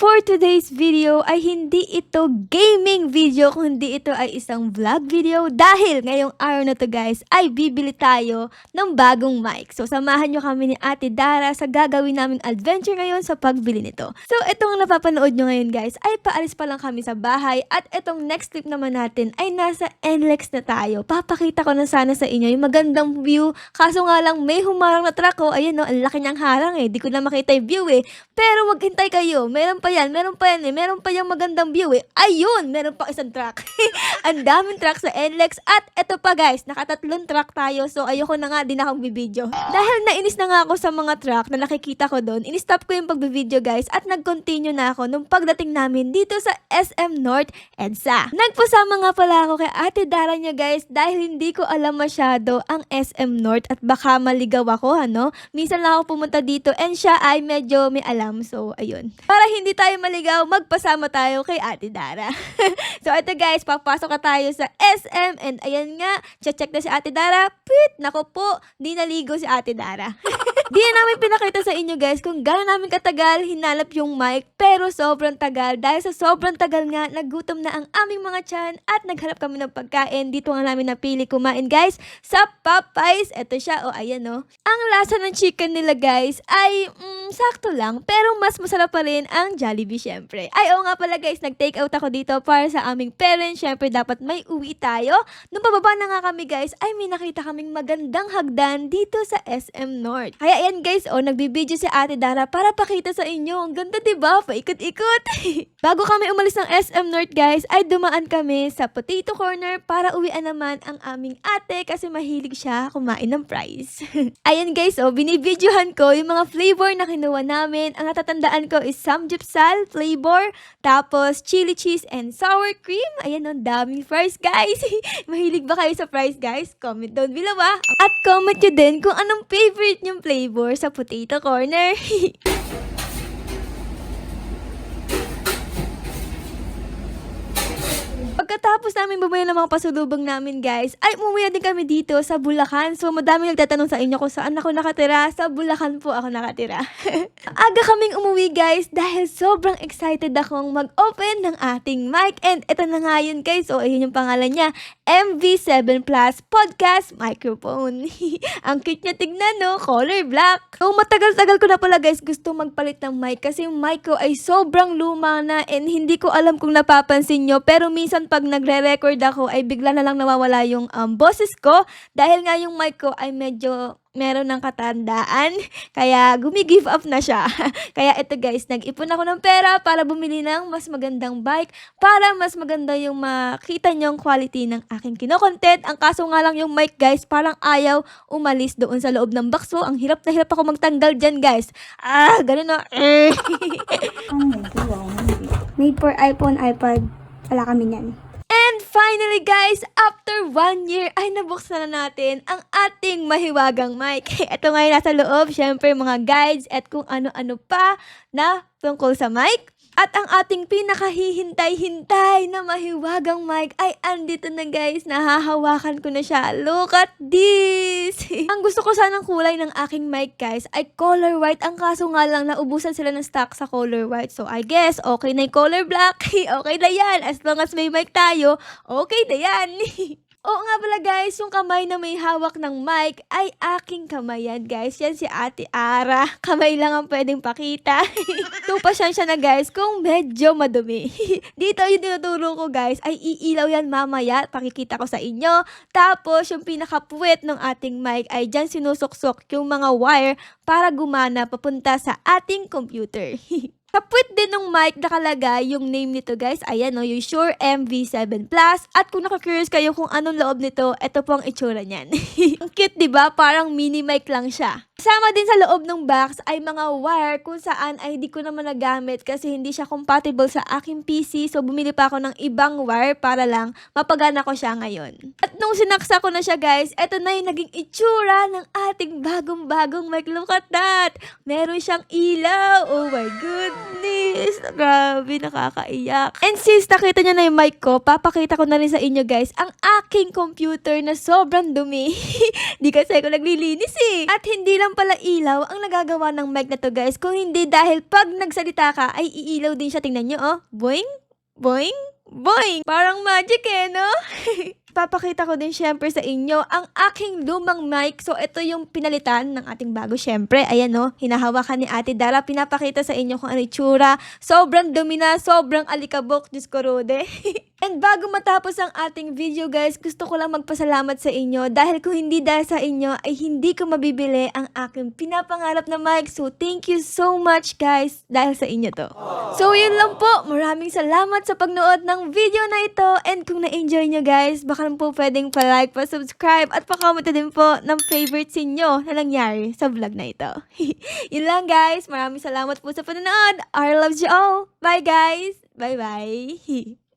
for today's video ay hindi ito gaming video kundi ito ay isang vlog video dahil ngayong araw na to guys ay bibili tayo ng bagong mic. So samahan nyo kami ni Ate Dara sa gagawin naming adventure ngayon sa pagbili nito. So itong napapanood nyo ngayon guys ay paalis pa lang kami sa bahay at itong next clip naman natin ay nasa NLEX na tayo. Papakita ko na sana sa inyo yung magandang view kaso nga lang may humarang na truck ko. Ayan no, ang laki niyang harang eh. Di ko na makita yung view eh. Pero maghintay kayo. Meron pa yan, meron pa yan eh. Meron pa yung magandang view eh. Ayun, meron pa isang truck. ang daming truck sa NLEX. At eto pa guys, nakatatlong truck tayo. So ayoko na nga din akong bibidyo. Dahil nainis na nga ako sa mga truck na nakikita ko doon, in-stop ko yung pagbibidyo guys at nag-continue na ako nung pagdating namin dito sa SM North EDSA. Nagpasama nga pala ako kay Ate Dara niya guys dahil hindi ko alam masyado ang SM North at baka maligaw ako ano. Minsan lang ako pumunta dito and siya ay medyo may alam. So ayun. Para hindi tayo maligaw, magpasama tayo kay Ate Dara. so ito guys, papasok ka tayo sa SM and ayan nga, check na si Ate Dara. Pit! Nako po, di naligo si Ate Dara. Di na namin pinakita sa inyo guys kung gaano namin katagal hinalap yung mic pero sobrang tagal dahil sa sobrang tagal nga nagutom na ang aming mga tiyan at naghanap kami ng pagkain dito nga namin napili kumain guys sa Popeyes eto siya oh ayan oh ang lasa ng chicken nila guys ay mm, sakto lang pero mas masarap pa rin ang Jollibee syempre ay oo nga pala guys nag take out ako dito para sa aming parents syempre dapat may uwi tayo nung pababa na nga kami guys ay may nakita kaming magandang hagdan dito sa SM North kaya ayan guys, oh, nagbibideo si Ate Dara para pakita sa inyo. Ang ganda ba? Paikot-ikot. Bago kami umalis ng SM North guys, ay dumaan kami sa Potato Corner para uwian naman ang aming ate kasi mahilig siya kumain ng fries. ayan guys, oh, binibidyohan ko yung mga flavor na kinuha namin. Ang natatandaan ko is samgyeopsal flavor, tapos chili cheese and sour cream. Ayan, ang daming fries guys. mahilig ba kayo sa fries guys? Comment down below ah. At comment nyo din kung anong favorite nyong flavor sa potato corner. Pagkatapos namin bumili ng mga pasulubong namin guys, ay umuwi din kami dito sa Bulacan. So madami nagtatanong sa inyo kung saan ako nakatira. Sa Bulacan po ako nakatira. Aga kaming umuwi guys dahil sobrang excited akong mag-open ng ating mic. And ito na nga yun guys. O ayun yung pangalan niya. MV7 Plus Podcast Microphone. Ang cute niya tignan no, color black. So matagal-tagal ko na pala guys gusto magpalit ng mic kasi yung mic ko ay sobrang luma na and hindi ko alam kung napapansin nyo pero minsan pag nagre-record ako ay bigla na lang nawawala yung um, boses ko dahil nga yung mic ko ay medyo meron ng katandaan. Kaya gumi-give up na siya. Kaya ito guys, nag-ipon ako ng pera para bumili ng mas magandang bike para mas maganda yung makita nyo yung quality ng aking kinokontent. Ang kaso nga lang yung mic guys, parang ayaw umalis doon sa loob ng box. Ang hirap na hirap ako magtanggal dyan guys. Ah, ganun na. Eh. Made for iPhone, iPad. Wala kami niyan. And finally guys, after one year ay nabuksan na natin ang ating mahiwagang mic. Ito ngayon nasa loob, syempre mga guides at kung ano-ano pa na tungkol sa mic. At ang ating pinakahihintay-hintay na mahiwagang mic ay andito na guys. Nahahawakan ko na siya. Look at this! ang gusto ko sanang kulay ng aking mic guys ay color white. Ang kaso nga lang naubusan sila ng stock sa color white. So I guess okay na yung color black. okay na yan. As long as may mic tayo, okay na yan. Oo nga pala guys, yung kamay na may hawak ng mic ay aking kamay yan guys. Yan si Ate Ara. Kamay lang ang pwedeng pakita. Tupa siya na guys kung medyo madumi. Dito yung tinuturo ko guys ay iilaw yan mamaya. Pakikita ko sa inyo. Tapos yung pinakapuwet ng ating mic ay dyan sinusuksok yung mga wire para gumana papunta sa ating computer. Sa puwet din ng mic nakalagay yung name nito guys. Ayan no, yung Shure MV7 Plus. At kung nakakurious kayo kung anong loob nito, ito po ang itsura niyan. ang cute ba? Parang mini mic lang siya. Kasama din sa loob ng box ay mga wire kung saan ay hindi ko naman nagamit kasi hindi siya compatible sa aking PC. So bumili pa ako ng ibang wire para lang mapagana ko siya ngayon. At nung sinaksa ko na siya guys, eto na yung naging itsura ng ating bagong-bagong mic. Look at that! Meron siyang ilaw. Oh my goodness! Grabe, nakakaiyak. And since nakita niyo na yung mic ko, papakita ko na rin sa inyo guys ang aking computer na sobrang dumi. Di kasi ako naglilinis eh. At hindi lang pala ilaw ang nagagawa ng mic na to guys, kung hindi dahil pag nagsalita ka ay iilaw din siya. Tingnan nyo oh. Boing, boing, boing. Parang magic eh, no? Papakita ko din syempre sa inyo ang aking lumang mic. So, ito yung pinalitan ng ating bago syempre. Ayan no, hinahawakan ni Ate Dara. Pinapakita sa inyo kung ano itsura. Sobrang dumi sobrang alikabok. Diyos ko, Rode. And bago matapos ang ating video guys, gusto ko lang magpasalamat sa inyo dahil kung hindi dahil sa inyo ay hindi ko mabibili ang aking pinapangarap na mic. So thank you so much guys dahil sa inyo to. So yun lang po, maraming salamat sa pagnood ng video na ito and kung na-enjoy nyo guys, baka lang po pwedeng pa-like, pa-subscribe at pa-comment din po ng favorites inyo na nangyari sa vlog na ito. yun lang guys, maraming salamat po sa panonood. I love you all. Bye guys! Bye bye!